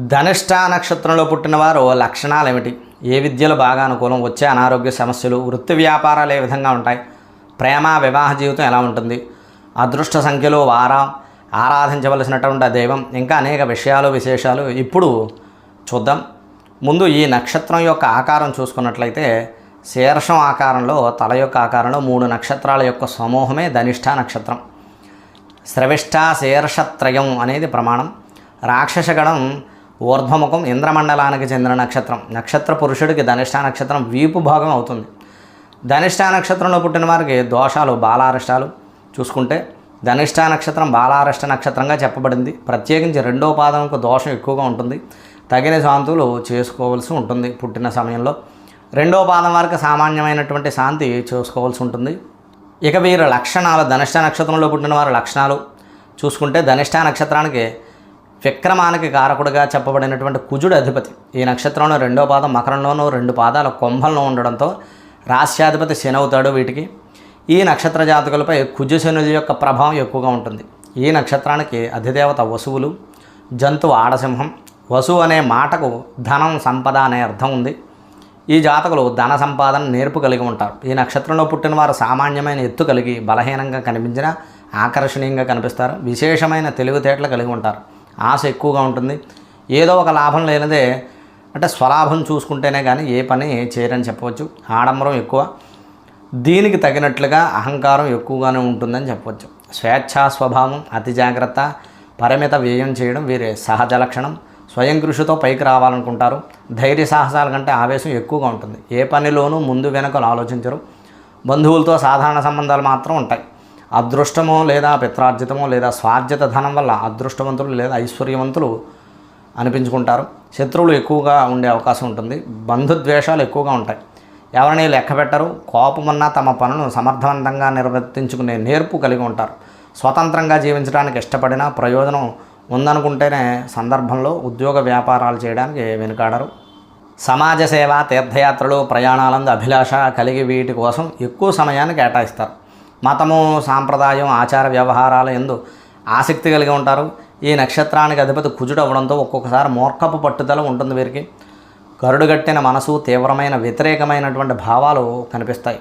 ధనిష్ట నక్షత్రంలో పుట్టిన వారు లక్షణాలు ఏమిటి ఏ విద్యలు బాగా అనుకూలం? వచ్చే అనారోగ్య సమస్యలు వృత్తి వ్యాపారాలు ఏ విధంగా ఉంటాయి? ప్రేమ వివాహ జీవితం ఎలా ఉంటుంది? అదృష్ట సంఖ్యలో వారం? ఆరాధించవలసినటువంటి దైవం? ఇంకా అనేక విషయాలు విశేషాలు ఇప్పుడు చూద్దాం. ముందు ఈ నక్షత్రం యొక్క ఆకారం చూసుకున్నట్లయితే శీర్షం ఆకారంలో తల యొక్క ఆకారంలో మూడు నక్షత్రాల యొక్క సమూహమే ధనిష్ట నక్షత్రం. శ్రవిష్ట శీర్షత్రయం అనేది ప్రమాణం. రాక్షసగణం ఊర్ధ్వముఖం ఇంద్రమండలానికి చెందిన నక్షత్రం. నక్షత్ర పురుషుడికి ధనిష్ట నక్షత్రం వీపు భాగం అవుతుంది. ధనిష్ట నక్షత్రంలో పుట్టిన వారికి దోషాలు బాలారిష్టాలు. చూసుకుంటే ధనిష్ట నక్షత్రం బాలారిష్ట నక్షత్రంగా చెప్పబడింది. ప్రత్యేకించి రెండో పాదంకు దోషం ఎక్కువగా ఉంటుంది. తగిన శాంతులు చేసుకోవాల్సి ఉంటుంది పుట్టిన సమయంలో. రెండో పాదం వారికి సామాన్యమైనటువంటి శాంతి చేసుకోవాల్సి ఉంటుంది. ఇక వీరి లక్షణాలు ధనిష్ట నక్షత్రంలో పుట్టిన వారి లక్షణాలు. చూసుకుంటే ధనిష్ట నక్షత్రానికి విక్రమానికి కారకుడిగా చెప్పబడినటువంటి కుజుడు అధిపతి. ఈ నక్షత్రంలో రెండో పాదం మకరంలోనూ రెండు పాదాల కుంభంలో ఉండడంతో రాశ్యాధిపతి శని అవుతాడు వీటికి. ఈ నక్షత్ర జాతకులపై కుజు శనుల యొక్క ప్రభావం ఎక్కువగా ఉంటుంది. ఈ నక్షత్రానికి అధిదేవత వసువులు జంతువు ఆడసింహం. వసువు అనే మాటకు ధనం సంపద అనే అర్థం ఉంది. ఈ జాతకులు ధన సంపాదన నేర్పు కలిగి ఉంటారు. ఈ నక్షత్రంలో పుట్టిన వారు సామాన్యమైన ఎత్తు కలిగి బలహీనంగా కనిపించినా ఆకర్షణీయంగా కనిపిస్తారు. విశేషమైన తెలివితేటలు కలిగి ఉంటారు. ఆశ ఎక్కువగా ఉంటుంది. ఏదో ఒక లాభం లేనిదే అంటే స్వలాభం చూసుకుంటేనే కానీ ఏ పని చేయరని చెప్పవచ్చు. ఆడంబరం ఎక్కువ. దీనికి తగినట్లుగా అహంకారం ఎక్కువగానే ఉంటుందని చెప్పవచ్చు. స్వేచ్ఛా స్వభావం అతి జాగ్రత్త పరిమిత వ్యయం చేయడం వీరి సహజ లక్షణం. స్వయం కృషితో పైకి రావాలనుకుంటారు. ధైర్య సాహసాల కంటే ఆవేశం ఎక్కువగా ఉంటుంది. ఏ పనిలోనూ ముందు వెనకలు ఆలోచించరు. బంధువులతో సాధారణ సంబంధాలు మాత్రం ఉంటాయి. అదృష్టమో లేదా పిత్రార్జితమో లేదా స్వార్జిత ధనం వల్ల అదృష్టవంతులు లేదా ఐశ్వర్యవంతులు అనిపించుకుంటారు. శత్రువులు ఎక్కువగా ఉండే అవకాశం ఉంటుంది. బంధుద్వేషాలు ఎక్కువగా ఉంటాయి. ఎవరిని లెక్క పెట్టరు. కోపమన్నా తమ పనులను సమర్థవంతంగా నిర్వర్తించుకునే నేర్పు కలిగి ఉంటారు. స్వతంత్రంగా జీవించడానికి ఇష్టపడిన ప్రయోజనం ఉందనుకుంటేనే సందర్భంలో ఉద్యోగ వ్యాపారాలు చేయడానికి వెనుకాడరు. సమాజ సేవ తీర్థయాత్రలు ప్రయాణాలందు అభిలాష కలిగి వీటి కోసం ఎక్కువ సమయాన్ని కేటాయిస్తారు. మతము సాంప్రదాయం ఆచార వ్యవహారాల ఎందు ఆసక్తి కలిగి ఉంటారు. ఈ నక్షత్రానికి అధిపతి కుజుడు అవ్వడంతో ఒక్కొక్కసారి మూర్ఖపు పట్టుదల ఉంటుంది వీరికి. కరుడుగట్టిన మనసు తీవ్రమైన వ్యతిరేకమైనటువంటి భావాలు కనిపిస్తాయి.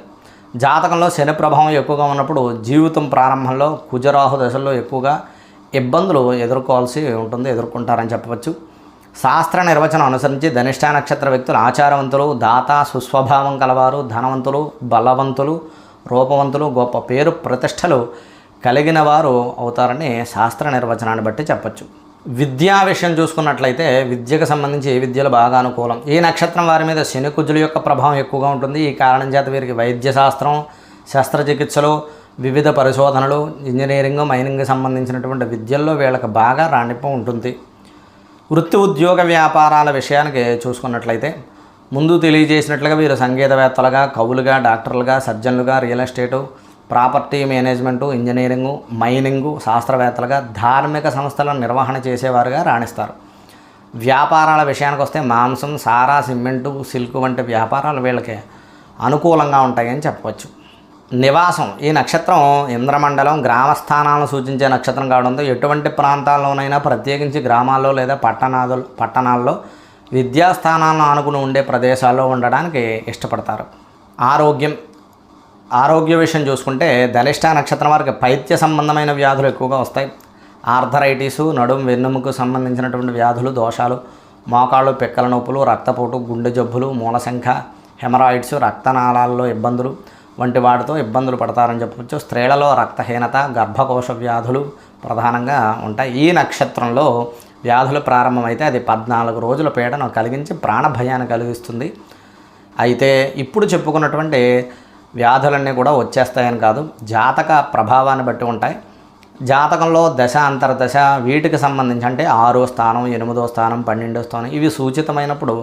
జాతకంలో శని ప్రభావం ఎక్కువగా ఉన్నప్పుడు జీవితం ప్రారంభంలో కుజరాహు దశల్లో ఎక్కువగా ఇబ్బందులు ఎదుర్కోవాల్సి ఉంటుంది ఎదుర్కొంటారని చెప్పవచ్చు. శాస్త్ర నిర్వచనం అనుసరించి ధనిష్ట నక్షత్ర వ్యక్తులు ఆచారవంతులు దాత సుస్వభావం కలవారు ధనవంతులు బలవంతులు రూపవంతులు గొప్ప పేరు ప్రతిష్టలు కలిగిన వారు అవుతారని శాస్త్ర నిర్వచనాన్ని బట్టి చెప్పచ్చు. విద్యా విషయం చూసుకున్నట్లయితే విద్యకు సంబంధించి ఏ విద్యలు బాగా అనుకూలం? ఈ నక్షత్రం వారి మీద శని కుజుల యొక్క ప్రభావం ఎక్కువగా ఉంటుంది. ఈ కారణం చేత వీరికి వైద్య శాస్త్రం శస్త్రచికిత్సలు వివిధ పరిశోధనలు ఇంజనీరింగ్ మైనింగ్కి సంబంధించినటువంటి విద్యల్లో వీళ్ళకి బాగా రాణింపు ఉంటుంది. వృత్తి ఉద్యోగ వ్యాపారాల విషయానికి చూసుకున్నట్లయితే ముందు తెలియజేసినట్లుగా వీరు సంగీతవేత్తలుగా కవులుగా డాక్టర్లుగా సర్జన్లుగా real estate property management engineering mining శాస్త్రవేత్తలుగా ధార్మిక సంస్థలను నిర్వహణ చేసేవారుగా రాణిస్తారు. వ్యాపారాల విషయానికి వస్తే మాంసం సారా సిమెంటు సిల్క్ వంటి వ్యాపారాలు వీళ్ళకి అనుకూలంగా ఉంటాయని చెప్పవచ్చు. నివాసం ఈ నక్షత్రం ఇంద్రమండలం గ్రామస్థానాలను సూచించే నక్షత్రం కావడంతో ఎటువంటి ప్రాంతాల్లోనైనా ప్రత్యేకించి గ్రామాల్లో లేదా పట్టణాలు పట్టణాల్లో విద్యాస్థానాలను ఆనుకుని ఉండే ప్రదేశాల్లో ఉండడానికి ఇష్టపడతారు. ఆరోగ్యం ఆరోగ్య విషయం చూసుకుంటే ధనిష్ట నక్షత్రం వారికి పైత్య సంబంధమైన వ్యాధులు ఎక్కువగా వస్తాయి. ఆర్థరైటిసు నడుం వెన్నుముకు సంబంధించినటువంటి వ్యాధులు దోషాలు మోకాళ్ళు పిక్కల నొప్పులు రక్తపోటు గుండె జబ్బులు మూలసంఖ హెమరాయిడ్స్ రక్తనాళాల్లో ఇబ్బందులు వంటి వాటితో ఇబ్బందులు పడతారని చెప్పవచ్చు స్త్రీలలో రక్తహీనత గర్భకోశ వ్యాధులు ప్రధానంగా ఉంటాయి. ఈ నక్షత్రంలో వ్యాధులు ప్రారంభమైతే అది పద్నాలుగు రోజుల పీడను కలిగించి ప్రాణభయాన్ని కలిగిస్తుంది. అయితే ఇప్పుడు చెప్పుకున్నటువంటి వ్యాధులన్నీ కూడా వచ్చేస్తాయని కాదు జాతక ప్రభావాన్ని బట్టి ఉంటాయి. జాతకంలో దశ అంతర్దశ వీటికి సంబంధించి అంటే ఆరో స్థానం ఎనిమిదో స్థానం పన్నెండో స్థానం ఇవి సూచితమైనప్పుడు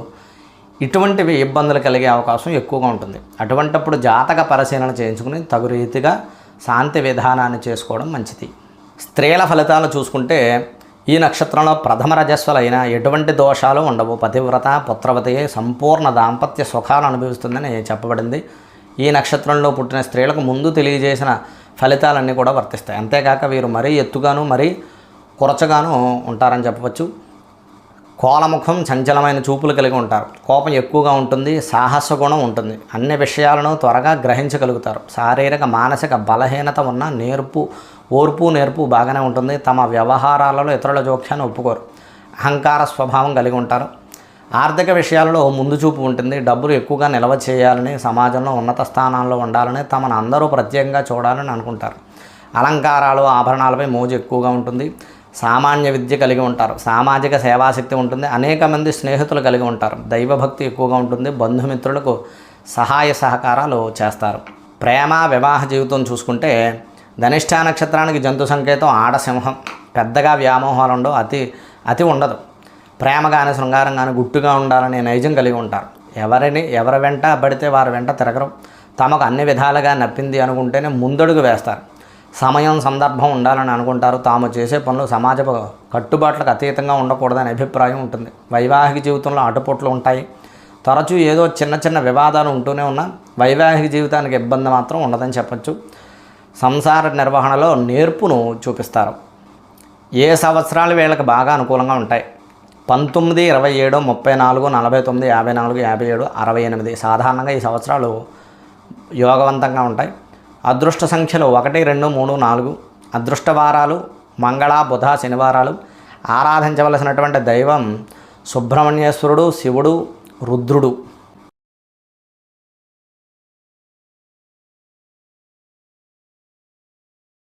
ఇటువంటివి ఇబ్బందులు కలిగే అవకాశం ఎక్కువగా ఉంటుంది. అటువంటప్పుడు జాతక పరిశీలన చేయించుకుని తగు రీతిగా శాంతి విధానాన్ని చేసుకోవడం మంచిది. స్త్రీల ఫలితాలు చూసుకుంటే ఈ నక్షత్రంలో ప్రథమ రజస్వలైన ఎటువంటి దోషాలు ఉండవు. పతివ్రత పుత్రవతి సంపూర్ణ దాంపత్య సుఖాలు అనుభవిస్తుందని చెప్పబడింది. ఈ నక్షత్రంలో పుట్టిన స్త్రీలకు ముందు తెలియజేసిన ఫలితాలన్నీ కూడా వర్తిస్తాయి. అంతేకాక వీరు మరీ ఎత్తుగాను మరీ కురచగాను ఉంటారని చెప్పవచ్చు. కోలముఖం చంచలమైన చూపులు కలిగి ఉంటారు. కోపం ఎక్కువగా ఉంటుంది సాహస గుణం ఉంటుంది. అన్ని విషయాలను త్వరగా గ్రహించగలుగుతారు. శారీరక మానసిక బలహీనత ఉన్న నేర్పు ఓర్పు నేర్పు బాగానే ఉంటుంది. తమ వ్యవహారాలలో ఇతరుల జోక్యాన్ని ఒప్పుకోరు. అహంకార స్వభావం కలిగి ఉంటారు. ఆర్థిక విషయాలలో ముందు చూపు ఉంటుంది. డబ్బులు ఎక్కువగా నిల్వ చేయాలని సమాజంలో ఉన్నత స్థానాల్లో ఉండాలని తమను అందరూ ప్రత్యేకంగా చూడాలని అనుకుంటారు. అలంకారాలు ఆభరణాలపై మోజు ఎక్కువగా ఉంటుంది. సామాన్య విద్య కలిగి ఉంటారు. సామాజిక సేవాశక్తి ఉంటుంది. అనేక మంది స్నేహితులు కలిగి ఉంటారు. దైవభక్తి ఎక్కువగా ఉంటుంది. బంధుమిత్రులకు సహాయ సహకారాలు చేస్తారు. ప్రేమ వివాహ జీవితం చూసుకుంటే ధనిష్ఠా నక్షత్రానికి జంతు సంకేతం ఆడసింహం. పెద్దగా వ్యామోహాలు ఉండవు. అతి అతి ఉండదు. ప్రేమ కానీ శృంగారం కానీ గుట్టుగా ఉండాలనే నైజం కలిగి ఉంటారు. ఎవరిని ఎవరి వెంట పడితే వారి వెంట తిరగరు. తమకు అన్ని విధాలుగా నప్పింది అనుకుంటేనే ముందడుగు వేస్తారు. సమయం సందర్భం ఉండాలని అనుకుంటారు. తాము చేసే పనులు సమాజపు కట్టుబాట్లకు అతీతంగా ఉండకూడదనే అభిప్రాయం ఉంటుంది. వైవాహిక జీవితంలో అటుపోట్లు ఉంటాయి. తరచూ ఏదో చిన్న చిన్న వివాదాలు ఉంటూనే ఉన్నా వైవాహిక జీవితానికి ఇబ్బంది మాత్రం ఉండదని చెప్పచ్చు. సంసార నిర్వహణలో నేర్పును చూపిస్తారు. ఏ సంవత్సరాలు వీళ్ళకి బాగా అనుకూలంగా ఉంటాయి? పంతొమ్మిది ఇరవై ఏడు ముప్పై నాలుగు నలభై తొమ్మిది యాభై నాలుగు యాభై ఏడు అరవై ఎనిమిది. సాధారణంగా ఈ సంవత్సరాలు యోగవంతంగా ఉంటాయి. అదృష్ట సంఖ్యలు ఒకటి రెండు మూడు నాలుగు. అదృష్ట వారాలు మంగళ బుధ శనివారాలు. ఆరాధించవలసినటువంటి దైవం సుబ్రహ్మణ్యేశ్వరుడు శివుడు రుద్రుడు.